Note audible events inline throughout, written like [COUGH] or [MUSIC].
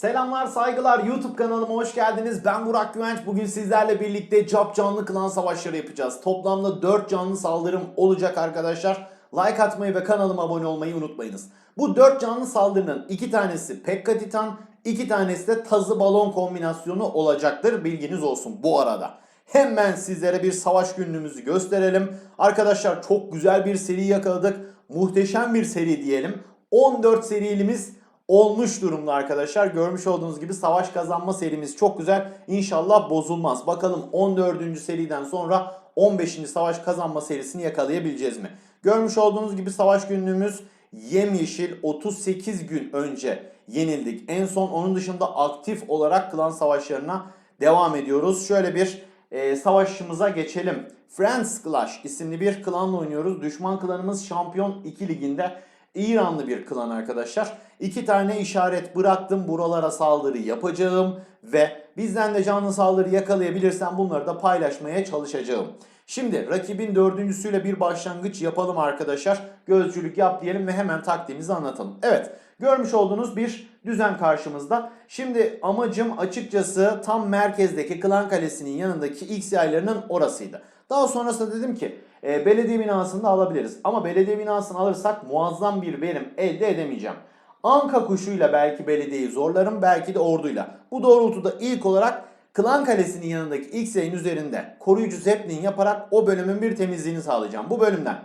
Selamlar, saygılar. YouTube kanalıma hoş geldiniz. Ben Burak Güvenç. Bugün sizlerle birlikte cap canlı klan savaşları yapacağız. Toplamda 4 canlı saldırım olacak arkadaşlar. Like atmayı ve kanalıma abone olmayı unutmayınız. Bu 4 canlı saldırının 2 tanesi Pekka Titan, 2 tanesi de Tazı Balon kombinasyonu olacaktır. Bilginiz olsun bu arada. Hemen sizlere bir savaş günlüğümüzü gösterelim. Arkadaşlar çok güzel bir seri yakaladık. Muhteşem bir seri diyelim. 14 serimiz olmuş durumda arkadaşlar. Görmüş olduğunuz gibi savaş kazanma serimiz çok güzel. İnşallah bozulmaz. Bakalım 14. seriden sonra 15. savaş kazanma serisini yakalayabileceğiz mi? Görmüş olduğunuz gibi savaş günlüğümüz yemyeşil 38 gün önce yenildik. En son onun dışında aktif olarak klan savaşlarına devam ediyoruz. Şöyle bir e, savaşımıza geçelim. Friends Clash isimli bir klanla oynuyoruz. Düşman klanımız Şampiyon 2 liginde İranlı bir klan arkadaşlar. İki tane işaret bıraktım. Buralara saldırı yapacağım ve bizden de canlı saldırı yakalayabilirsem bunları da paylaşmaya çalışacağım. Şimdi rakibin dördüncüsüyle bir başlangıç yapalım arkadaşlar. Gözcülük yap diyelim ve hemen taktiğimizi anlatalım. Evet görmüş olduğunuz bir düzen karşımızda. Şimdi amacım açıkçası tam merkezdeki klan kalesinin yanındaki X yaylarının orasıydı. Daha sonrasında dedim ki e, belediye binasını da alabiliriz. Ama belediye binasını alırsak muazzam bir verim elde edemeyeceğim. Anka kuşuyla belki belediyeyi zorlarım belki de orduyla. Bu doğrultuda ilk olarak Klan Kalesi'nin yanındaki X yayın üzerinde koruyucu zeplin yaparak o bölümün bir temizliğini sağlayacağım. Bu bölümden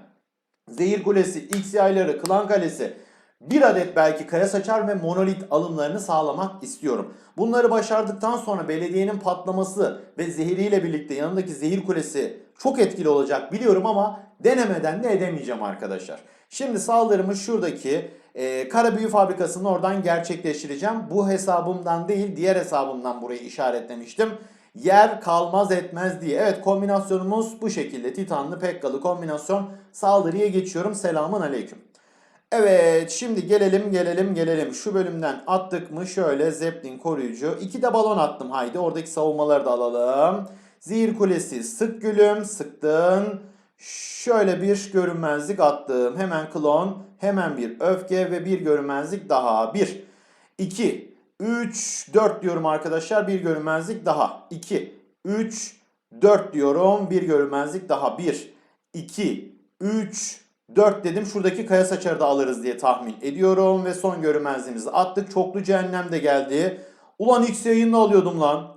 Zehir Kulesi, X yayları, Klan Kalesi bir adet belki kaya saçar ve monolit alımlarını sağlamak istiyorum. Bunları başardıktan sonra belediyenin patlaması ve zehiriyle birlikte yanındaki zehir kulesi çok etkili olacak biliyorum ama denemeden de edemeyeceğim arkadaşlar. Şimdi saldırımı şuradaki e, kara büyü fabrikasının oradan gerçekleştireceğim. Bu hesabımdan değil diğer hesabımdan burayı işaretlemiştim. Yer kalmaz etmez diye. Evet kombinasyonumuz bu şekilde. Titanlı Pekkalı kombinasyon. Saldırıya geçiyorum. Selamun aleyküm. Evet şimdi gelelim gelelim gelelim. Şu bölümden attık mı şöyle Zeppelin koruyucu. İki de balon attım haydi oradaki savunmaları da alalım. Zehir kulesi sık gülüm sıktın. Şöyle bir görünmezlik attım. Hemen klon hemen bir öfke ve bir görünmezlik daha. 1, 2, 3, 4 diyorum arkadaşlar. Bir görünmezlik daha. 2, 3, 4 diyorum. Bir görünmezlik daha. 1, 2, 3, 4 dedim. Şuradaki kaya saçarı da alırız diye tahmin ediyorum. Ve son görünmezliğimizi attık. Çoklu cehennem de geldi. Ulan X yayını alıyordum lan.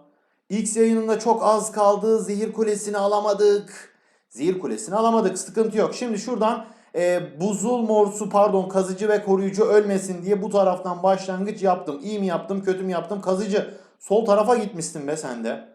X yayınında çok az kaldı. Zehir kulesini alamadık. Zehir kulesini alamadık. Sıkıntı yok. Şimdi şuradan e, buzul morsu pardon kazıcı ve koruyucu ölmesin diye bu taraftan başlangıç yaptım. İyi mi yaptım kötü mü yaptım? Kazıcı sol tarafa gitmişsin be sen de.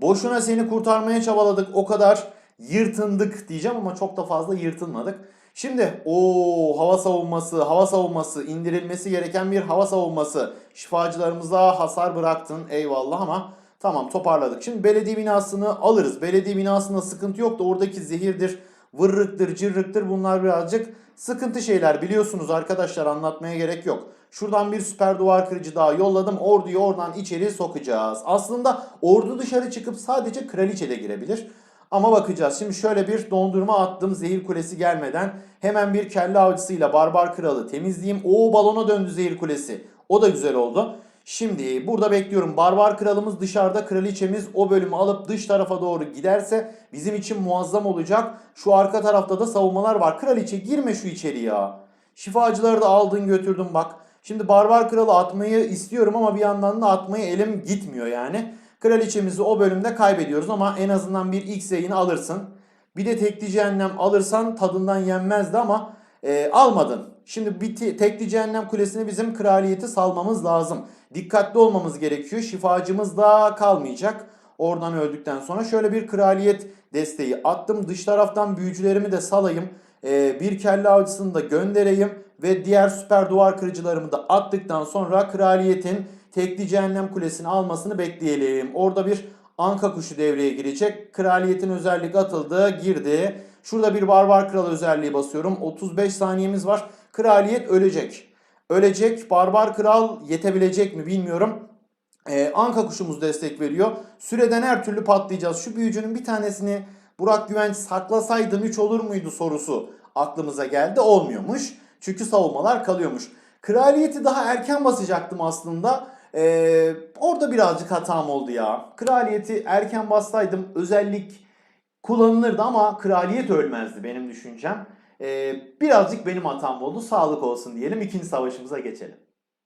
Boşuna seni kurtarmaya çabaladık. O kadar yırtındık diyeceğim ama çok da fazla yırtınmadık. Şimdi o hava savunması, hava savunması, indirilmesi gereken bir hava savunması. Şifacılarımıza hasar bıraktın eyvallah ama tamam toparladık. Şimdi belediye binasını alırız. Belediye binasında sıkıntı yok da oradaki zehirdir, vırrıktır, cırrıktır bunlar birazcık sıkıntı şeyler biliyorsunuz arkadaşlar anlatmaya gerek yok. Şuradan bir süper duvar kırıcı daha yolladım. Orduyu oradan içeri sokacağız. Aslında ordu dışarı çıkıp sadece kraliçe de girebilir. Ama bakacağız. Şimdi şöyle bir dondurma attım zehir kulesi gelmeden. Hemen bir kelle avcısıyla barbar kralı temizleyeyim. O balona döndü zehir kulesi. O da güzel oldu. Şimdi burada bekliyorum. Barbar kralımız dışarıda. Kraliçemiz o bölümü alıp dış tarafa doğru giderse bizim için muazzam olacak. Şu arka tarafta da savunmalar var. Kraliçe girme şu içeri ya. Şifacıları da aldın götürdün bak. Şimdi barbar kralı atmayı istiyorum ama bir yandan da atmayı elim gitmiyor yani. Kraliçemizi o bölümde kaybediyoruz ama en azından bir X yayını alırsın. Bir de tekli cehennem alırsan tadından yenmezdi ama e, almadın. Şimdi bir te- tekli cehennem kulesine bizim kraliyeti salmamız lazım. Dikkatli olmamız gerekiyor. Şifacımız da kalmayacak. Oradan öldükten sonra şöyle bir kraliyet desteği attım. Dış taraftan büyücülerimi de salayım. E, bir kelle avcısını da göndereyim. Ve diğer süper duvar kırıcılarımı da attıktan sonra kraliyetin tekli cehennem kulesini almasını bekleyelim. Orada bir anka kuşu devreye girecek. Kraliyetin özellik atıldı, girdi. Şurada bir barbar kral özelliği basıyorum. 35 saniyemiz var. Kraliyet ölecek. Ölecek. Barbar kral yetebilecek mi bilmiyorum. Ee, anka kuşumuz destek veriyor. Süreden her türlü patlayacağız. Şu büyücünün bir tanesini Burak Güvenç saklasaydın 3 olur muydu sorusu aklımıza geldi. Olmuyormuş. Çünkü savunmalar kalıyormuş. Kraliyeti daha erken basacaktım aslında. Ee, orada birazcık hatam oldu ya. Kraliyeti erken bassaydım özellik kullanılırdı ama kraliyet ölmezdi benim düşüncem. Ee, birazcık benim hatam oldu. Sağlık olsun diyelim. İkinci savaşımıza geçelim.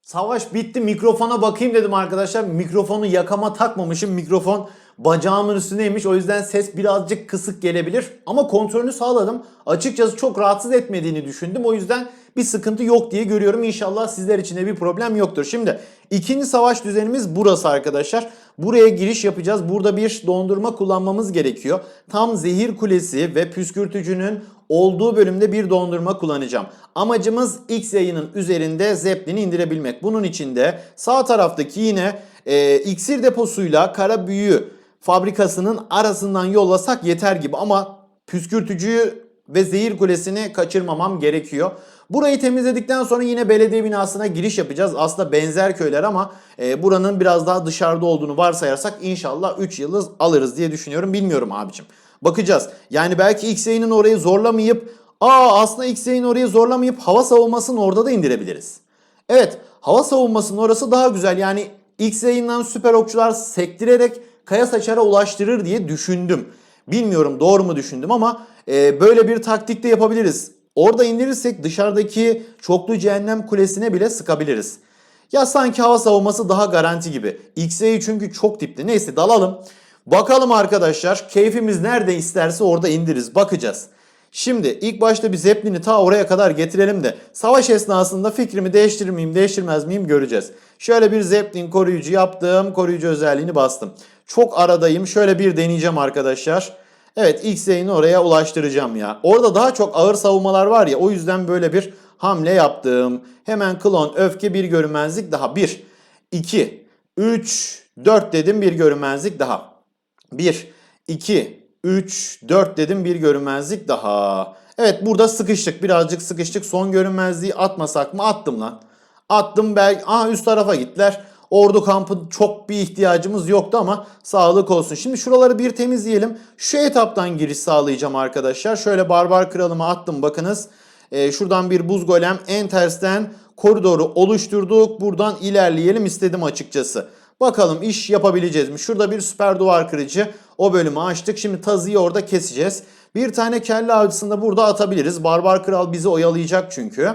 Savaş bitti. Mikrofona bakayım dedim arkadaşlar. Mikrofonu yakama takmamışım. Mikrofon bacağımın üstündeymiş. O yüzden ses birazcık kısık gelebilir. Ama kontrolünü sağladım. Açıkçası çok rahatsız etmediğini düşündüm. O yüzden bir sıkıntı yok diye görüyorum. İnşallah sizler için de bir problem yoktur. Şimdi ikinci savaş düzenimiz burası arkadaşlar. Buraya giriş yapacağız. Burada bir dondurma kullanmamız gerekiyor. Tam zehir kulesi ve püskürtücünün olduğu bölümde bir dondurma kullanacağım. Amacımız X yayının üzerinde Zeppelin'i indirebilmek. Bunun için de sağ taraftaki yine e, iksir deposuyla kara büyü fabrikasının arasından yollasak yeter gibi ama püskürtücüyü ve zehir kulesini kaçırmamam gerekiyor. Burayı temizledikten sonra yine belediye binasına giriş yapacağız. Aslında benzer köyler ama e, buranın biraz daha dışarıda olduğunu varsayarsak inşallah 3 yıldız alırız diye düşünüyorum. Bilmiyorum abicim. Bakacağız. Yani belki X-Ray'nin orayı zorlamayıp aa aslında X-Ray'in orayı zorlamayıp hava savunmasını orada da indirebiliriz. Evet hava savunmasının orası daha güzel. Yani X-Ray'inden süper okçular sektirerek kaya saçara ulaştırır diye düşündüm. Bilmiyorum doğru mu düşündüm ama e, böyle bir taktik de yapabiliriz. Orada indirirsek dışarıdaki çoklu cehennem kulesine bile sıkabiliriz. Ya sanki hava savunması daha garanti gibi. X-Ray çünkü çok dipte. Neyse dalalım. Bakalım arkadaşlar keyfimiz nerede isterse orada indiririz. Bakacağız. Şimdi ilk başta bir Zeppelin'i ta oraya kadar getirelim de savaş esnasında fikrimi değiştirir miyim değiştirmez miyim göreceğiz. Şöyle bir Zeppelin koruyucu yaptım. Koruyucu özelliğini bastım. Çok aradayım. Şöyle bir deneyeceğim arkadaşlar. Evet X-Ray'ini oraya ulaştıracağım ya. Orada daha çok ağır savunmalar var ya o yüzden böyle bir hamle yaptım. Hemen klon öfke bir görünmezlik daha. 1, 2, 3, 4 dedim bir görünmezlik daha. 1, 2, 3, 4 dedim bir görünmezlik daha. Evet burada sıkıştık birazcık sıkıştık. Son görünmezliği atmasak mı? Attım lan. Attım belki. Aha üst tarafa gittiler. Ordu kampı çok bir ihtiyacımız yoktu ama sağlık olsun. Şimdi şuraları bir temizleyelim. Şu etaptan giriş sağlayacağım arkadaşlar. Şöyle barbar kralıma attım bakınız. Ee, şuradan bir buz golem en tersten koridoru oluşturduk. Buradan ilerleyelim istedim açıkçası. Bakalım iş yapabileceğiz mi? Şurada bir süper duvar kırıcı. O bölümü açtık. Şimdi tazıyı orada keseceğiz. Bir tane kelle avcısını da burada atabiliriz. Barbar kral bizi oyalayacak çünkü.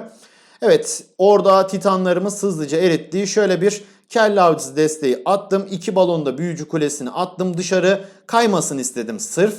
Evet orada titanlarımız hızlıca eritti. Şöyle bir kelle avcısı desteği attım. İki balonda büyücü kulesini attım. Dışarı kaymasın istedim sırf.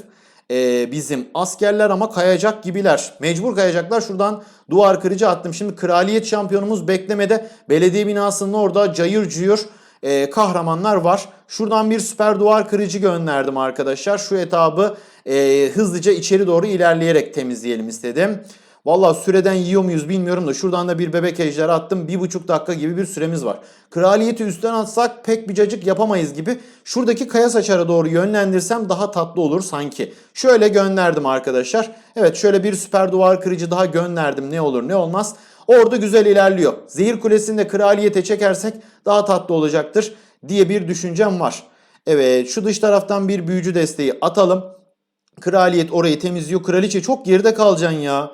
Ee, bizim askerler ama kayacak gibiler. Mecbur kayacaklar. Şuradan duvar kırıcı attım. Şimdi kraliyet şampiyonumuz beklemede. Belediye binasının orada cayır cuyur e, kahramanlar var. Şuradan bir süper duvar kırıcı gönderdim arkadaşlar. Şu etabı e, hızlıca içeri doğru ilerleyerek temizleyelim istedim. Valla süreden yiyor muyuz bilmiyorum da şuradan da bir bebek ejderi attım. Bir buçuk dakika gibi bir süremiz var. Kraliyeti üstten atsak pek bir cacık yapamayız gibi. Şuradaki kaya saçara doğru yönlendirsem daha tatlı olur sanki. Şöyle gönderdim arkadaşlar. Evet şöyle bir süper duvar kırıcı daha gönderdim ne olur ne olmaz. Orada güzel ilerliyor. Zehir kulesinde kraliyete çekersek daha tatlı olacaktır diye bir düşüncem var. Evet şu dış taraftan bir büyücü desteği atalım. Kraliyet orayı temizliyor. Kraliçe çok geride kalacaksın ya.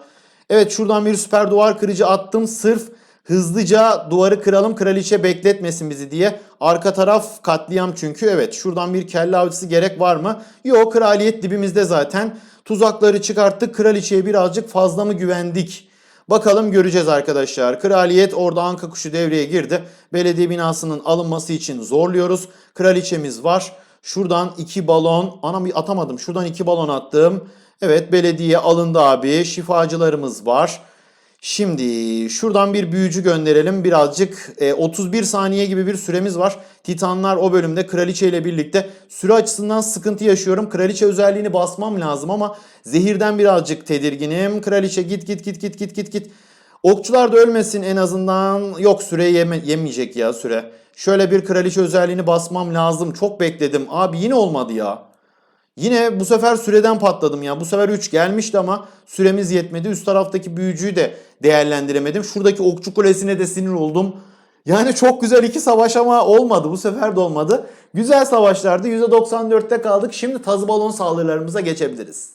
Evet şuradan bir süper duvar kırıcı attım. Sırf hızlıca duvarı kıralım kraliçe bekletmesin bizi diye. Arka taraf katliam çünkü. Evet şuradan bir kelle avcısı gerek var mı? Yok kraliyet dibimizde zaten. Tuzakları çıkarttık. Kraliçeye birazcık fazla mı güvendik? Bakalım göreceğiz arkadaşlar. Kraliyet orada anka kuşu devreye girdi. Belediye binasının alınması için zorluyoruz. Kraliçemiz var. Şuradan iki balon. Anam atamadım. Şuradan iki balon attım. Evet belediye alındı abi. Şifacılarımız var. Şimdi şuradan bir büyücü gönderelim. Birazcık e, 31 saniye gibi bir süremiz var. Titanlar o bölümde kraliçe ile birlikte süre açısından sıkıntı yaşıyorum. Kraliçe özelliğini basmam lazım ama zehirden birazcık tedirginim. Kraliçe git git git git git git git. Okçular da ölmesin en azından. Yok süre yeme, yemeyecek ya süre. Şöyle bir kraliçe özelliğini basmam lazım. Çok bekledim. Abi yine olmadı ya. Yine bu sefer süreden patladım ya. Bu sefer 3 gelmişti ama süremiz yetmedi. Üst taraftaki büyücüyü de değerlendiremedim. Şuradaki okçu kulesine de sinir oldum. Yani çok güzel iki savaş ama olmadı. Bu sefer de olmadı. Güzel savaşlardı. %94'te kaldık. Şimdi tazı balon saldırılarımıza geçebiliriz.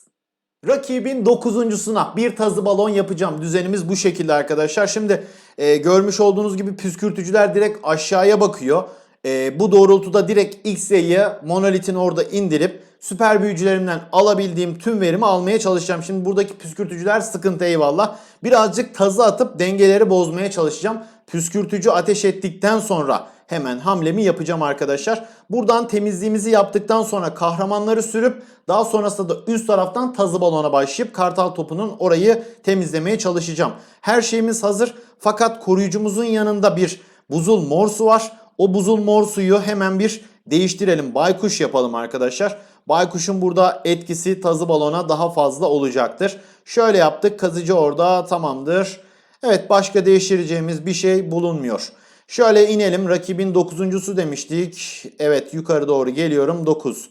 Rakibin dokuzuncusuna bir tazı balon yapacağım. Düzenimiz bu şekilde arkadaşlar. Şimdi e, görmüş olduğunuz gibi püskürtücüler direkt aşağıya bakıyor. E, bu doğrultuda direkt X'yi monolitin orada indirip süper büyücülerimden alabildiğim tüm verimi almaya çalışacağım. Şimdi buradaki püskürtücüler sıkıntı eyvallah. Birazcık tazı atıp dengeleri bozmaya çalışacağım. Püskürtücü ateş ettikten sonra hemen hamlemi yapacağım arkadaşlar. Buradan temizliğimizi yaptıktan sonra kahramanları sürüp daha sonrasında da üst taraftan tazı balona başlayıp kartal topunun orayı temizlemeye çalışacağım. Her şeyimiz hazır fakat koruyucumuzun yanında bir buzul morsu var. O buzul mor suyu hemen bir değiştirelim. Baykuş yapalım arkadaşlar. Baykuş'un burada etkisi tazı balona daha fazla olacaktır. Şöyle yaptık. Kazıcı orada tamamdır. Evet başka değiştireceğimiz bir şey bulunmuyor. Şöyle inelim. Rakibin 9.sü demiştik. Evet yukarı doğru geliyorum. 9.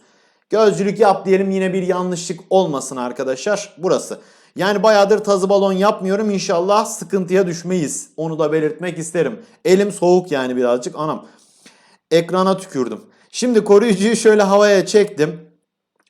Gözcülük yap diyelim yine bir yanlışlık olmasın arkadaşlar. Burası. Yani bayağıdır tazı balon yapmıyorum. İnşallah sıkıntıya düşmeyiz. Onu da belirtmek isterim. Elim soğuk yani birazcık. Anam. Ekrana tükürdüm. Şimdi koruyucuyu şöyle havaya çektim.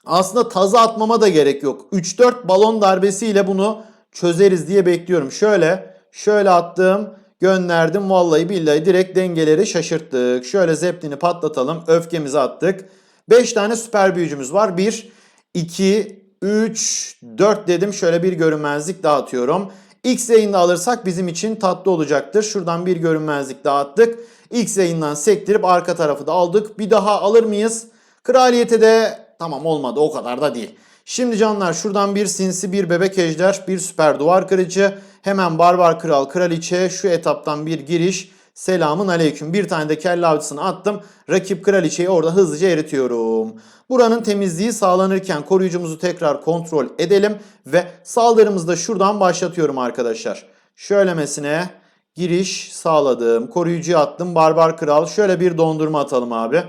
Aslında tazı atmama da gerek yok. 3-4 balon darbesiyle bunu çözeriz diye bekliyorum. Şöyle, şöyle attım, gönderdim. Vallahi billahi direkt dengeleri şaşırttık. Şöyle zeplini patlatalım. Öfkemizi attık. 5 tane süper büyücümüz var. 1, 2, 3, 4 dedim. Şöyle bir görünmezlik dağıtıyorum. X yayında alırsak bizim için tatlı olacaktır. Şuradan bir görünmezlik dağıttık. X yayından sektirip arka tarafı da aldık. Bir daha alır mıyız? Kraliyete de tamam olmadı o kadar da değil. Şimdi canlar şuradan bir sinsi, bir bebek ejder, bir süper duvar kırıcı. Hemen barbar kral, kraliçe şu etaptan bir giriş. Selamın aleyküm. Bir tane de kelle avcısını attım. Rakip kraliçeyi orada hızlıca eritiyorum. Buranın temizliği sağlanırken koruyucumuzu tekrar kontrol edelim. Ve saldırımızı da şuradan başlatıyorum arkadaşlar. Şöylemesine giriş sağladım. Koruyucuyu attım. Barbar kral. Şöyle bir dondurma atalım abi.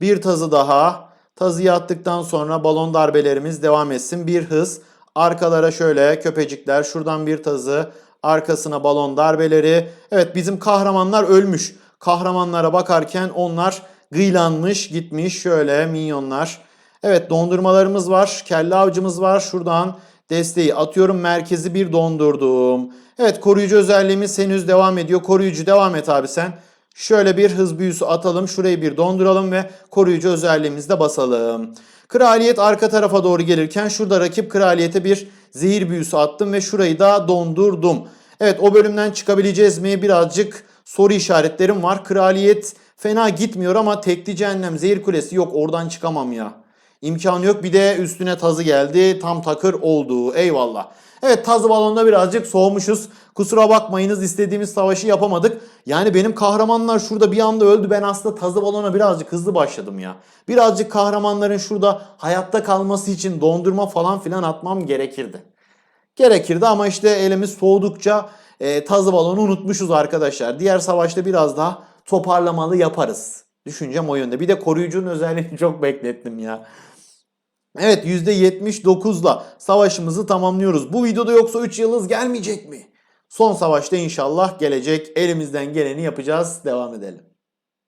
Bir tazı daha. Tazıyı attıktan sonra balon darbelerimiz devam etsin. Bir hız. Arkalara şöyle köpecikler. Şuradan bir tazı. Arkasına balon darbeleri. Evet bizim kahramanlar ölmüş. Kahramanlara bakarken onlar gıylanmış gitmiş. Şöyle minyonlar. Evet dondurmalarımız var. Kelle avcımız var. Şuradan desteği atıyorum. Merkezi bir dondurdum. Evet koruyucu özelliğimiz henüz devam ediyor. Koruyucu devam et abi sen. Şöyle bir hız büyüsü atalım. Şurayı bir donduralım ve koruyucu özelliğimizi de basalım. Kraliyet arka tarafa doğru gelirken şurada rakip kraliyete bir zehir büyüsü attım ve şurayı da dondurdum. Evet o bölümden çıkabileceğiz mi birazcık soru işaretlerim var. Kraliyet fena gitmiyor ama tekli cehennem zehir kulesi yok oradan çıkamam ya. İmkanı yok bir de üstüne tazı geldi tam takır oldu eyvallah. Evet tazı balonda birazcık soğumuşuz. Kusura bakmayınız istediğimiz savaşı yapamadık. Yani benim kahramanlar şurada bir anda öldü. Ben aslında tazı balona birazcık hızlı başladım ya. Birazcık kahramanların şurada hayatta kalması için dondurma falan filan atmam gerekirdi. Gerekirdi ama işte elimiz soğudukça e, tazı balonu unutmuşuz arkadaşlar. Diğer savaşta biraz daha toparlamalı yaparız. Düşüncem o yönde. Bir de koruyucunun özelliğini [LAUGHS] çok beklettim ya. Evet %79'la savaşımızı tamamlıyoruz. Bu videoda yoksa 3 yıldız gelmeyecek mi? Son savaşta inşallah gelecek. Elimizden geleni yapacağız. Devam edelim.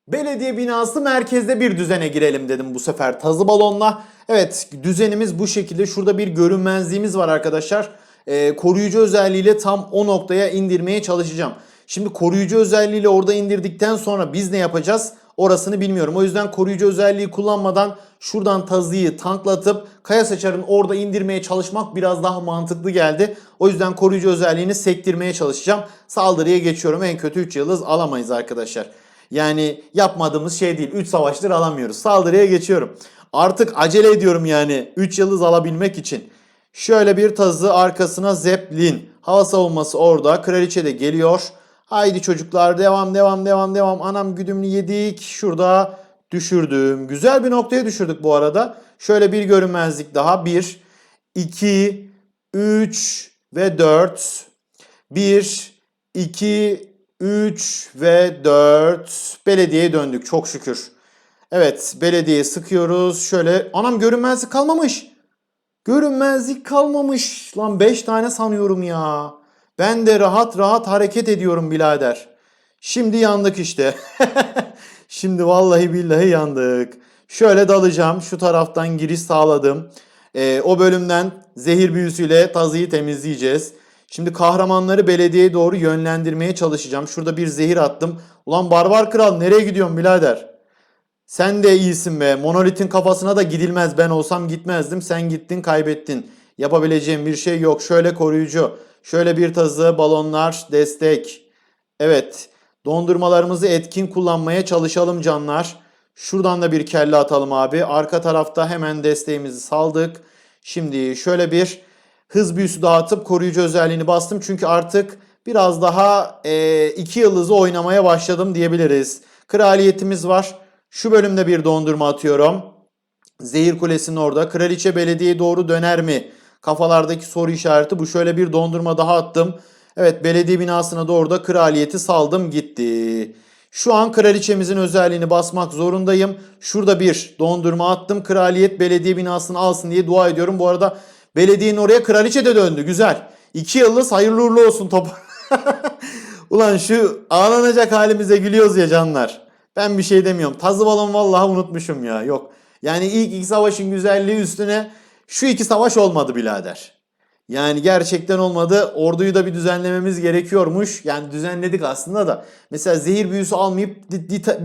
Belediye binası merkezde bir düzene girelim dedim bu sefer tazı balonla. Evet düzenimiz bu şekilde. Şurada bir görünmezliğimiz var arkadaşlar. Ee, koruyucu özelliğiyle tam o noktaya indirmeye çalışacağım. Şimdi koruyucu özelliğiyle orada indirdikten sonra biz ne yapacağız? Orasını bilmiyorum. O yüzden koruyucu özelliği kullanmadan şuradan tazıyı tanklatıp kaya saçarın orada indirmeye çalışmak biraz daha mantıklı geldi. O yüzden koruyucu özelliğini sektirmeye çalışacağım. Saldırıya geçiyorum. En kötü 3 yıldız alamayız arkadaşlar. Yani yapmadığımız şey değil. 3 savaştır alamıyoruz. Saldırıya geçiyorum. Artık acele ediyorum yani 3 yıldız alabilmek için. Şöyle bir tazı arkasına Zeppelin. Hava savunması orada. Kraliçe de geliyor. Haydi çocuklar devam devam devam devam. Anam güdümlü yedik. Şurada düşürdüm. Güzel bir noktaya düşürdük bu arada. Şöyle bir görünmezlik daha. 1, 2, 3 ve 4. 1, 2, 3 ve 4. Belediyeye döndük çok şükür. Evet belediyeye sıkıyoruz. Şöyle anam görünmezlik kalmamış. Görünmezlik kalmamış. Lan 5 tane sanıyorum ya. Ben de rahat rahat hareket ediyorum birader. Şimdi yandık işte. [LAUGHS] Şimdi vallahi billahi yandık. Şöyle dalacağım. Şu taraftan giriş sağladım. Ee, o bölümden zehir büyüsüyle tazıyı temizleyeceğiz. Şimdi kahramanları belediyeye doğru yönlendirmeye çalışacağım. Şurada bir zehir attım. Ulan barbar kral nereye gidiyorsun birader? Sen de iyisin be. Monolit'in kafasına da gidilmez. Ben olsam gitmezdim. Sen gittin kaybettin. Yapabileceğim bir şey yok. Şöyle koruyucu. Şöyle bir tazı, balonlar, destek. Evet. Dondurmalarımızı etkin kullanmaya çalışalım canlar. Şuradan da bir kelle atalım abi. Arka tarafta hemen desteğimizi saldık. Şimdi şöyle bir hız büyüsü dağıtıp koruyucu özelliğini bastım. Çünkü artık biraz daha e, iki yıldızı oynamaya başladım diyebiliriz. Kraliyetimiz var. Şu bölümde bir dondurma atıyorum. Zehir Kulesi'nin orada. Kraliçe belediyeye doğru döner mi? Kafalardaki soru işareti bu. Şöyle bir dondurma daha attım. Evet belediye binasına doğru da kraliyeti saldım gitti. Şu an kraliçemizin özelliğini basmak zorundayım. Şurada bir dondurma attım. Kraliyet belediye binasını alsın diye dua ediyorum. Bu arada belediyenin oraya kraliçe de döndü. Güzel. İki yıldız hayırlı uğurlu olsun topu. [LAUGHS] Ulan şu ağlanacak halimize gülüyoruz ya canlar. Ben bir şey demiyorum. Tazı balon vallahi unutmuşum ya. Yok. Yani ilk iki savaşın güzelliği üstüne şu iki savaş olmadı birader. Yani gerçekten olmadı. Orduyu da bir düzenlememiz gerekiyormuş. Yani düzenledik aslında da. Mesela zehir büyüsü almayıp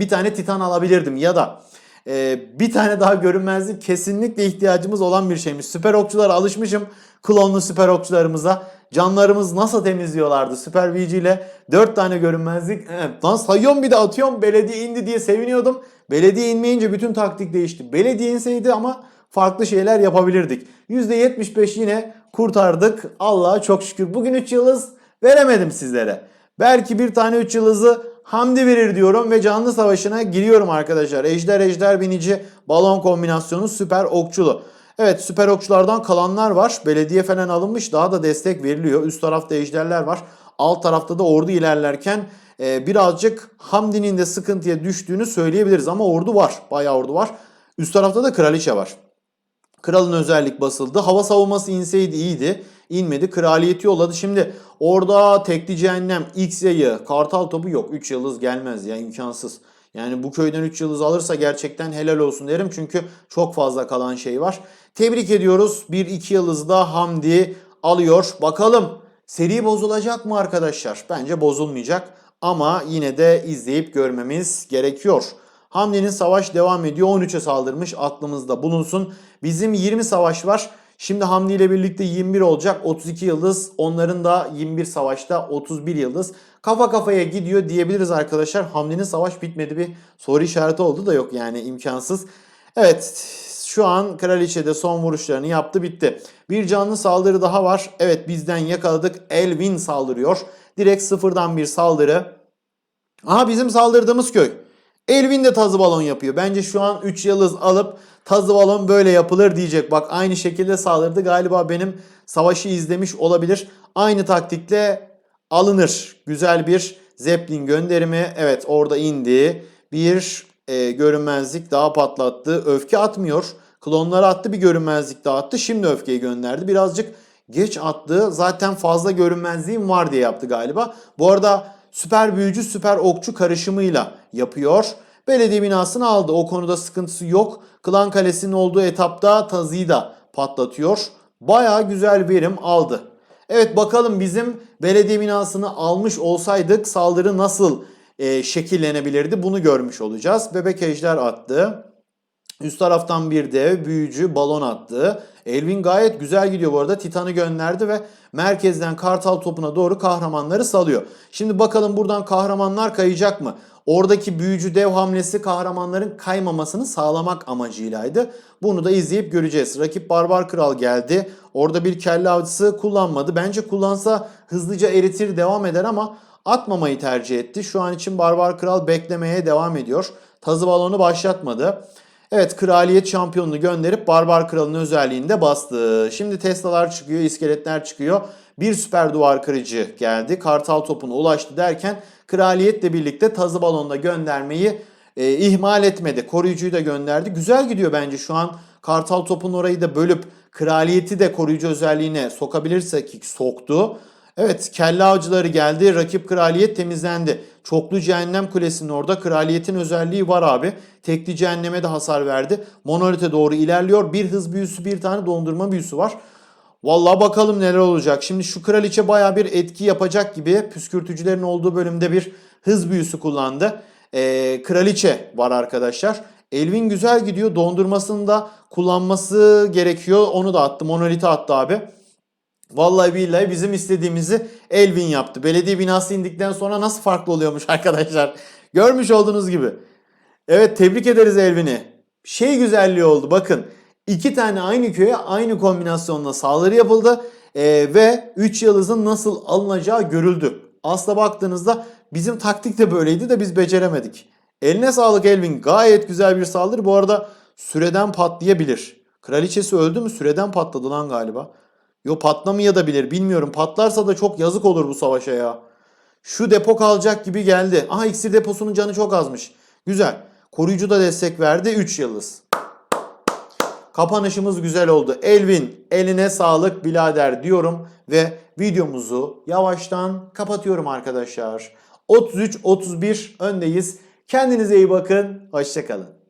bir tane titan alabilirdim. Ya da e, bir tane daha görünmezlik kesinlikle ihtiyacımız olan bir şeymiş. Süper okçulara alışmışım. Klonlu süper okçularımıza. Canlarımız nasıl temizliyorlardı. Süper VG ile 4 tane görünmezlik. Evet, lan sayıyorum bir de atıyorum. Belediye indi diye seviniyordum. Belediye inmeyince bütün taktik değişti. Belediye inseydi ama farklı şeyler yapabilirdik. %75 yine kurtardık. Allah'a çok şükür. Bugün 3 yıldız veremedim sizlere. Belki bir tane 3 yıldızı Hamdi verir diyorum ve canlı savaşına giriyorum arkadaşlar. Ejder ejder binici balon kombinasyonu süper okçulu. Evet süper okçulardan kalanlar var. Belediye falan alınmış daha da destek veriliyor. Üst tarafta ejderler var. Alt tarafta da ordu ilerlerken e, birazcık Hamdi'nin de sıkıntıya düştüğünü söyleyebiliriz. Ama ordu var. Bayağı ordu var. Üst tarafta da kraliçe var. Kralın özellik basıldı. Hava savunması inseydi iyiydi. İnmedi. Kraliyeti yolladı. Şimdi orada tekli cehennem, X yayı, kartal topu yok. 3 yıldız gelmez ya imkansız. Yani bu köyden 3 yıldız alırsa gerçekten helal olsun derim. Çünkü çok fazla kalan şey var. Tebrik ediyoruz. 1-2 yıldız da Hamdi alıyor. Bakalım seri bozulacak mı arkadaşlar? Bence bozulmayacak. Ama yine de izleyip görmemiz gerekiyor. Hamdi'nin savaş devam ediyor. 13'e saldırmış aklımızda bulunsun. Bizim 20 savaş var. Şimdi Hamdi ile birlikte 21 olacak. 32 yıldız. Onların da 21 savaşta 31 yıldız. Kafa kafaya gidiyor diyebiliriz arkadaşlar. Hamdi'nin savaş bitmedi bir soru işareti oldu da yok yani imkansız. Evet şu an kraliçe de son vuruşlarını yaptı bitti. Bir canlı saldırı daha var. Evet bizden yakaladık. Elvin saldırıyor. Direkt sıfırdan bir saldırı. Aha bizim saldırdığımız köy. Elvin de tazı balon yapıyor. Bence şu an 3 yıldız alıp tazı balon böyle yapılır diyecek. Bak aynı şekilde saldırdı. Galiba benim savaşı izlemiş olabilir. Aynı taktikle alınır. Güzel bir Zeppelin gönderimi. Evet orada indi. Bir e, görünmezlik daha patlattı. Öfke atmıyor. Klonları attı bir görünmezlik daha attı. Şimdi öfkeyi gönderdi. Birazcık geç attı. Zaten fazla görünmezliğim var diye yaptı galiba. Bu arada süper büyücü süper okçu karışımıyla yapıyor. Belediye binasını aldı. O konuda sıkıntısı yok. Klan Kalesi'nin olduğu etapta Tazı'yı da patlatıyor. Baya güzel verim aldı. Evet bakalım bizim belediye binasını almış olsaydık saldırı nasıl e, şekillenebilirdi bunu görmüş olacağız. Bebek ejder attı. Üst taraftan bir dev büyücü balon attı. Elvin gayet güzel gidiyor bu arada. Titan'ı gönderdi ve merkezden kartal topuna doğru kahramanları salıyor. Şimdi bakalım buradan kahramanlar kayacak mı? Oradaki büyücü dev hamlesi kahramanların kaymamasını sağlamak amacıylaydı. Bunu da izleyip göreceğiz. Rakip Barbar Kral geldi. Orada bir kelle avcısı kullanmadı. Bence kullansa hızlıca eritir devam eder ama atmamayı tercih etti. Şu an için Barbar Kral beklemeye devam ediyor. Tazı balonu başlatmadı. Evet kraliyet şampiyonunu gönderip Barbar Kral'ın özelliğini de bastı. Şimdi Tesla'lar çıkıyor, iskeletler çıkıyor. Bir süper duvar kırıcı geldi. Kartal topuna ulaştı derken kraliyetle birlikte tazı balonda göndermeyi e, ihmal etmedi. Koruyucuyu da gönderdi. Güzel gidiyor bence şu an. Kartal topun orayı da bölüp kraliyeti de koruyucu özelliğine sokabilirse ki soktu. Evet kelle avcıları geldi. Rakip kraliyet temizlendi. Çoklu cehennem kulesinin orada kraliyetin özelliği var abi. Tekli cehenneme de hasar verdi. Monolite doğru ilerliyor. Bir hız büyüsü bir tane dondurma büyüsü var. Vallahi bakalım neler olacak. Şimdi şu kraliçe baya bir etki yapacak gibi püskürtücülerin olduğu bölümde bir hız büyüsü kullandı. Ee, kraliçe var arkadaşlar. Elvin güzel gidiyor. Dondurmasını da kullanması gerekiyor. Onu da attı. Monolite attı abi. Vallahi billahi bizim istediğimizi Elvin yaptı. Belediye binası indikten sonra nasıl farklı oluyormuş [LAUGHS] arkadaşlar. Görmüş olduğunuz gibi. Evet tebrik ederiz Elvin'i. Şey güzelliği oldu bakın. iki tane aynı köye aynı kombinasyonla saldırı yapıldı. Ee, ve 3 yıldızın nasıl alınacağı görüldü. Aslına baktığınızda bizim taktik de böyleydi de biz beceremedik. Eline sağlık Elvin. Gayet güzel bir saldırı. Bu arada süreden patlayabilir. Kraliçesi öldü mü? Süreden patladı lan galiba. Yo patlamaya da bilir. Bilmiyorum. Patlarsa da çok yazık olur bu savaşa ya. Şu depo kalacak gibi geldi. Aha iksir deposunun canı çok azmış. Güzel. Koruyucu da destek verdi. 3 yıldız. Kapanışımız güzel oldu. Elvin eline sağlık birader diyorum ve videomuzu yavaştan kapatıyorum arkadaşlar. 33-31 öndeyiz. Kendinize iyi bakın. Hoşçakalın.